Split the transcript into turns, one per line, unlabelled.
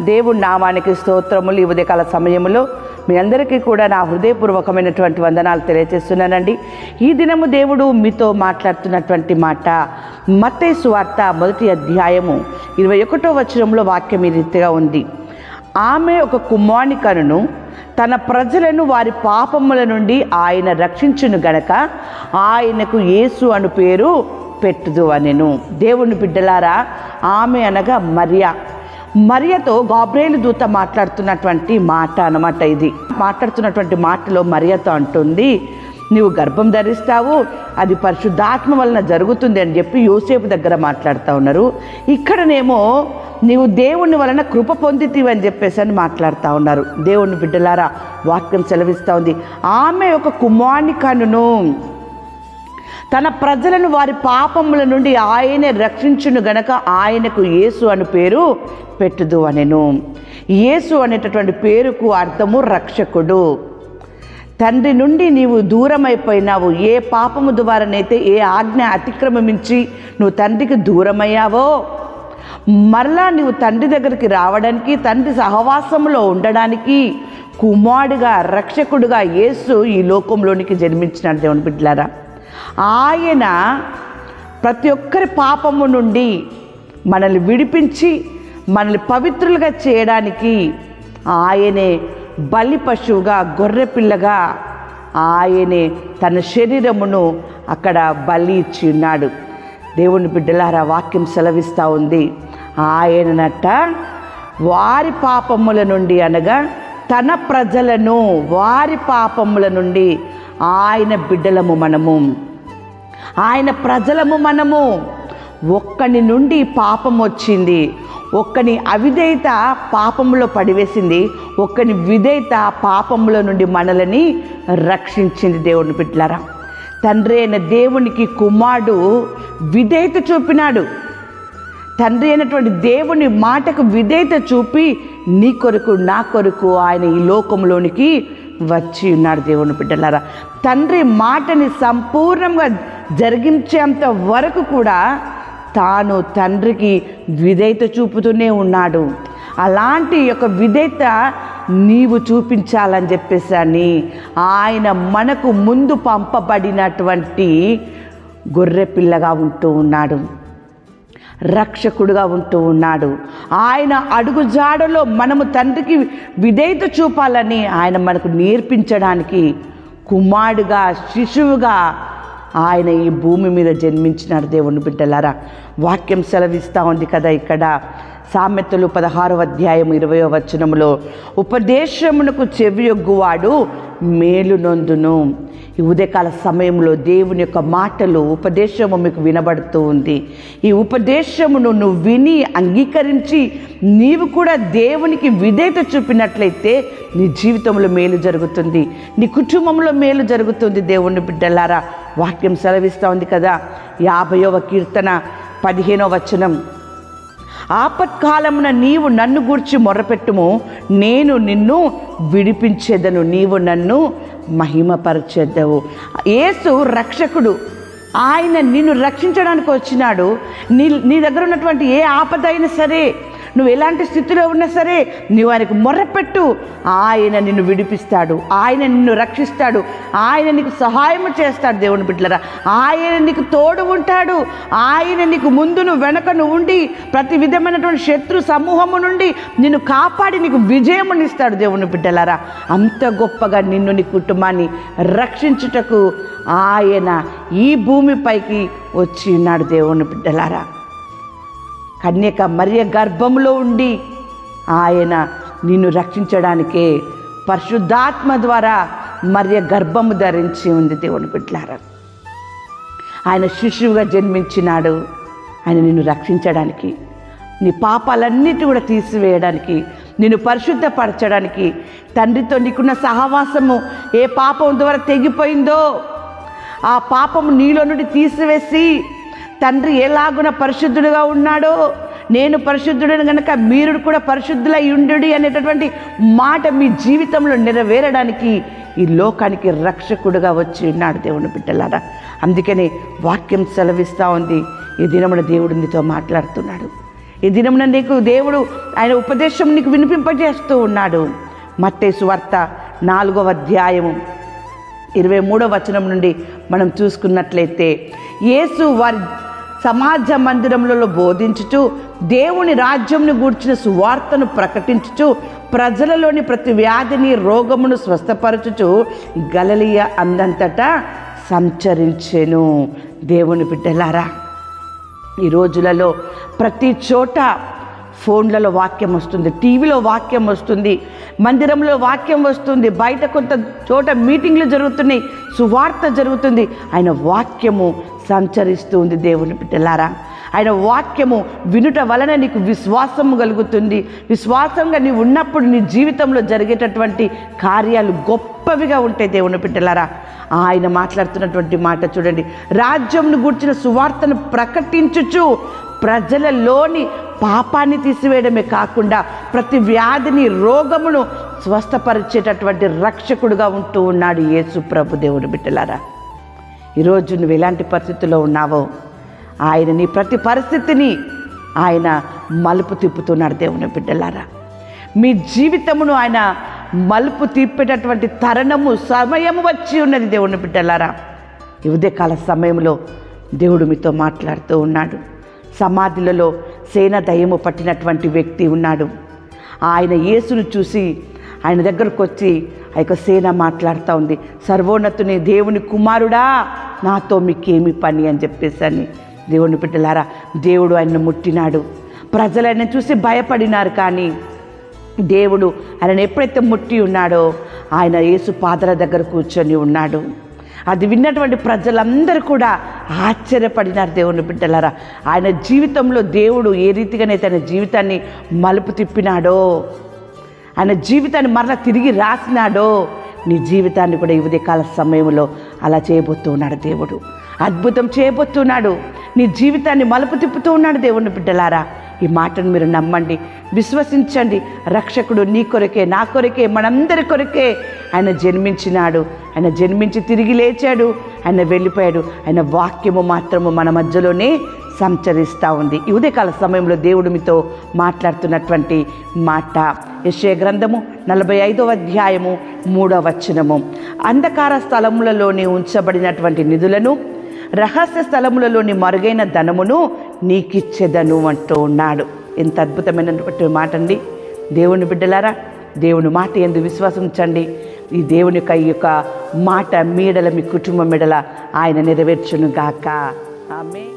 దేవుడి నామానికి స్తోత్రములు ఈ ఉదయకాల సమయంలో మీ అందరికీ కూడా నా హృదయపూర్వకమైనటువంటి వందనాలు తెలియజేస్తున్నానండి. ఈ దినము దేవుడు మీతో మాట్లాడుతున్నటువంటి మాట మతే సువార్త మొదటి అధ్యాయము ఇరవై ఒకటో వచనంలో వాక్యం ఈ రీతిగా ఉంది. ఆమె ఒక కుమానికను తన ప్రజలను వారి పాపముల నుండి ఆయన రక్షించును గనక ఆయనకు యేసు అను పేరు పెట్టుదు అనెను దేవుని బిడ్డలారా ఆమె అనగా మరియా. మరియతో గాబ్రేలు దూత మాట్లాడుతున్నటువంటి మాట అన్నమాట ఇది. మాట్లాడుతున్నటువంటి మాటలో మరియతో అంటుంది నీవు గర్భం ధరిస్తావు అది పరిశుద్ధాత్మ వలన జరుగుతుంది అని చెప్పి యోసేపు దగ్గర మాట్లాడుతూ ఉన్నారు. ఇక్కడనేమో నీవు దేవుని వలన కృప పొందితివి అని చెప్పేసి అని మాట్లాడుతూ ఉన్నారు. దేవుని బిడ్డలారా వాక్యం సెలవిస్తూ ఉంది. ఆమె ఒక కుమార్నికను తన ప్రజలను వారి పాపముల నుండి ఆయనే రక్షించును గనక ఆయనకు యేసు అని పేరు పెట్టుదు అనెను. యేసు అనేటటువంటి పేరుకు అర్థము రక్షకుడు. తండ్రి నుండి నీవు దూరమైపోయినావు ఏ పాపము ద్వారానైతే ఏ ఆజ్ఞ అతిక్రమించి నువ్వు తండ్రికి దూరమయ్యావో మరలా నువ్వు తండ్రి దగ్గరికి రావడానికి తండ్రి సహవాసంలో ఉండడానికి కుమారుడుగా రక్షకుడుగా యేసు ఈ లోకంలోనికి జన్మించినాడు దేవుని బిడ్డలారా. ఆయన ప్రతి ఒక్కరి పాపము నుండి మనల్ని విడిపించి మనల్ని పవిత్రులుగా చేయడానికి ఆయనే బలి పశువుగా గొర్రె పిల్లగా ఆయనే తన శరీరమును అక్కడ బలి ఇచ్చి ఉన్నాడు. దేవుని బిడ్డలారా వాక్యం సెలవిస్తూ ఉంది. ఆయననట వారి పాపముల నుండి అనగా తన ప్రజలను వారి పాపముల నుండి ఆయన బిడ్డలము మనము. ఆయన ప్రజలము మనము. ఒక్కని నుండి పాపం వచ్చింది. ఒక్కని అవిధేయత పాపంలో పడివేసింది. ఒక్కని విధేయత పాపంలో నుండి మనలని రక్షించింది దేవుని బిడ్డలారా. తండ్రి అయిన దేవునికి కుమారుడు విధేయత చూపినాడు. తండ్రి అయినటువంటి దేవుని మాటకు విధేయత చూపి నీ కొరకు నా కొరకు ఆయన ఈ లోకంలోనికి వచ్చి ఉన్నాడు దేవుని బిడ్డలారా. తండ్రి మాటని సంపూర్ణంగా జరిగించేంత వరకు కూడా తాను తండ్రికి విధేయత చూపుతూనే ఉన్నాడు. అలాంటి యొక్క విధేయత నీవు చూపించాలని చెప్పేసని ఆయన మనకు ముందు పంపబడినటువంటి గొర్రె పిల్లగా ఉంటూ ఉన్నాడు. రక్షకుడుగా ఉంటూ ఉన్నాడు. ఆయన అడుగు జాడలో మనము తండ్రికి విధేయత చూపాలని ఆయన మనకు నేర్పించడానికి కుమారుడుగా శిశువుగా ఆయన ఈ భూమి మీద జన్మించినాడు దేవుని బిడ్డలారా. వాక్యం సెలవిస్తూ ఉంది కదా ఇక్కడ. సామెతలు పదహారవ అధ్యాయం ఇరవయో వచనములో ఉపదేశమునకు చెవియొగ్గువాడు మేలునొందును. ఈ ఉదయకాల సమయంలో దేవుని యొక్క మాటలు ఉపదేశము మీకు వినబడుతూ ఉంది. ఈ ఉపదేశమును నువ్వు విని అంగీకరించి నీవు కూడా దేవునికి విధేయత చూపినట్లయితే నీ జీవితంలో మేలు జరుగుతుంది. నీ కుటుంబంలో మేలు జరుగుతుంది దేవుని బిడ్డలారా. వాక్యం సెలవిస్తూ ఉంది కదా. యాభైవ కీర్తన పదిహేనో వచనం. ఆపత్కాలమున నీవు నన్ను గూర్చి మొరపెట్టుము నేను నిన్ను విడిపించేదను నీవు నన్ను మహిమపరచెద్దవు యేసు రక్షకుడు ఆయన నిన్ను రక్షించడానికి వచ్చినాడు. నీ నీ దగ్గర ఉన్నటువంటి ఏ ఆపద అయినా సరే నువ్వు ఎలాంటి స్థితిలో ఉన్నా సరే నువ్వు ఆయనకు మొర్రపెట్టు ఆయన నిన్ను విడిపిస్తాడు. ఆయన నిన్ను రక్షిస్తాడు. ఆయన నీకు సహాయం చేస్తాడు దేవుని బిడ్డలరా. ఆయన నీకు తోడు ఉంటాడు. ఆయన నీకు ముందును వెనకను ఉండి ప్రతి విధమైనటువంటి శత్రు సమూహము నుండి నిన్ను కాపాడి నీకు విజయమునిస్తాడు దేవుని బిడ్డలారా. అంత గొప్పగా నిన్ను నీ కుటుంబాన్ని రక్షించుటకు ఆయన ఈ భూమిపైకి వచ్చి ఉన్నాడు దేవుని బిడ్డలారా. కన్యక మరియ గర్భంలో ఉండి ఆయన నిన్ను రక్షించడానికే పరిశుద్ధాత్మ ద్వారా మరియ గర్భము ధరించి ఉంది దేవుని బిడ్లారా ఆయన శిశువుగా జన్మించినాడు. ఆయన నిన్ను రక్షించడానికి నీ పాపాలన్నిటి కూడా తీసివేయడానికి నిన్ను పరిశుద్ధపరచడానికి తండ్రితో నీకున్న సహవాసము ఏ పాపం ద్వారా తెగిపోయిందో ఆ పాపము నీలో నుండి తీసివేసి తండ్రి ఎలాగున పరిశుద్ధుడుగా ఉన్నాడో నేను పరిశుద్ధుడని కనుక మీరు కూడా పరిశుద్ధులై ఉండు అనేటటువంటి మాట మీ జీవితంలో నెరవేరడానికి ఈ లోకానికి రక్షకుడుగా వచ్చి ఉన్నాడు దేవుని బిడ్డలారా. అందుకనే వాక్యం సెలవిస్తూ ఉంది. ఈ దినమున దేవుడు నీతో మాట్లాడుతున్నాడు. ఈ దినమున నీకు దేవుడు ఆయన ఉపదేశం నీకు వినిపింపజేస్తూ ఉన్నాడు. మత్తేసు వార్త నాలుగవ అధ్యాయము ఇరవై మూడవ వచనం నుండి మనం చూసుకున్నట్లయితే యేసు వారి సమాజ మందిరములలో బోధించుచు దేవుని రాజ్యంను గూర్చిన సువార్తను ప్రకటించుచు ప్రజలలోని ప్రతి వ్యాధిని రోగమును స్వస్థపరచుచు గలలియ అందంతటా సంచరించెను. దేవుని బిడ్డలారా ఈ రోజులలో ప్రతి చోట ఫోన్లలో వాక్యం వస్తుంది టీవీలో వాక్యం వస్తుంది మందిరంలో వాక్యం వస్తుంది బయట కొంత చోట మీటింగ్లు జరుగుతున్నాయి సువార్త జరుగుతుంది. ఆయన వాక్యము సంచరిస్తూ ఉంది దేవుని బిడ్డలారా. ఆయన వాక్యము వినుట వలన నీకు విశ్వాసము కలుగుతుంది. విశ్వాసంగా నీవు ఉన్నప్పుడు నీ జీవితంలో జరిగేటటువంటి కార్యాలు గొప్పవిగా ఉంటాయి దేవుని బిడ్డలారా. ఆయన మాట్లాడుతున్నటువంటి మాట చూడండి. రాజ్యంను గూర్చిన సువార్తను ప్రకటించుచు ప్రజలలోని పాపాన్ని తీసివేయడమే కాకుండా ప్రతి వ్యాధిని రోగమును స్వస్థపరిచేటటువంటి రక్షకుడుగా ఉంటూ ఉన్నాడు యేసు ప్రభు దేవుడు బిడ్డలారా. ఈరోజు నువ్వు ఎలాంటి పరిస్థితుల్లో ఉన్నావో ఆయన నీ ప్రతి పరిస్థితిని ఆయన మలుపు తిప్పుతున్నాడు దేవుని బిడ్డలారా. మీ జీవితమును ఆయన మలుపు తిప్పేటటువంటి తరుణము సమయము వచ్చి ఉన్నది దేవుని బిడ్డలారా. ఉదయకాల సమయంలో దేవుడు మీతో మాట్లాడుతూ ఉన్నాడు. సమాధులలో సేన దయ్యము పట్టినటువంటి వ్యక్తి ఉన్నాడు. ఆయన యేసును చూసి ఆయన దగ్గరకు వచ్చి ఆ యొక్క సేన మాట్లాడుతూ ఉంది. సర్వోన్నతుని దేవుని కుమారుడా నాతో మీకేమి పని అని చెప్పేసి అని దేవుని బిడ్డలారా దేవుడు ఆయన్ను ముట్టినాడు. ప్రజలు ఆయన చూసి భయపడినారు కానీ దేవుడు ఆయనను ఎప్పుడైతే ముట్టి ఉన్నాడో ఆయన యేసు పాదల దగ్గర కూర్చొని ఉన్నాడు. అది విన్నటువంటి ప్రజలందరూ కూడా ఆశ్చర్యపడినారు దేవుని బిడ్డలారా. ఆయన జీవితంలో దేవుడు ఏ రీతిగానైతే ఆయన జీవితాన్ని మలుపు తిప్పినాడో ఆయన జీవితాన్ని మరలా తిరిగి రాసినాడో నీ జీవితాన్ని కూడా ఈ ఉదయకాల సమయంలో అలా చేయబోతున్నాడు దేవుడు. అద్భుతం చేయబోతున్నాడు. నీ జీవితాన్ని మలుపు తిప్పుతూ ఉన్నాడు దేవుని బిడ్డలారా. ఈ మాటను మీరు నమ్మండి విశ్వసించండి. రక్షకుడు నీ కొరకే నా కొరకే మనందరి కొరకే ఆయన జన్మించినాడు. ఆయన జన్మించి తిరిగి లేచాడు. ఆయన వెళ్ళిపోయాడు. ఆయన వాక్యము మాత్రము మన మధ్యలోనే సంచరిస్తూ ఉంది. ఈ ఉదయకాల సమయంలో దేవుడు మీతో మాట్లాడుతున్నటువంటి మాట. యశయ గ్రంథము నలభై ఐదవ అధ్యాయము మూడవ వచనము. అంధకార స్థలములలోనే ఉంచబడినటువంటి నిధులను రహస్య స్థలములలోని మరుగైన ధనమును నీకిచ్చేదను అంటూ ఉన్నాడు. ఎంత అద్భుతమైనటువంటి మాట అండి. దేవుని బిడ్డలారా దేవుని మాట ఎందు విశ్వాసించండి. ఈ దేవుని యొక్క ఈ యొక్క మాట మీడల మీ కుటుంబం మెడల ఆయన నెరవేర్చును గాక. ఆమె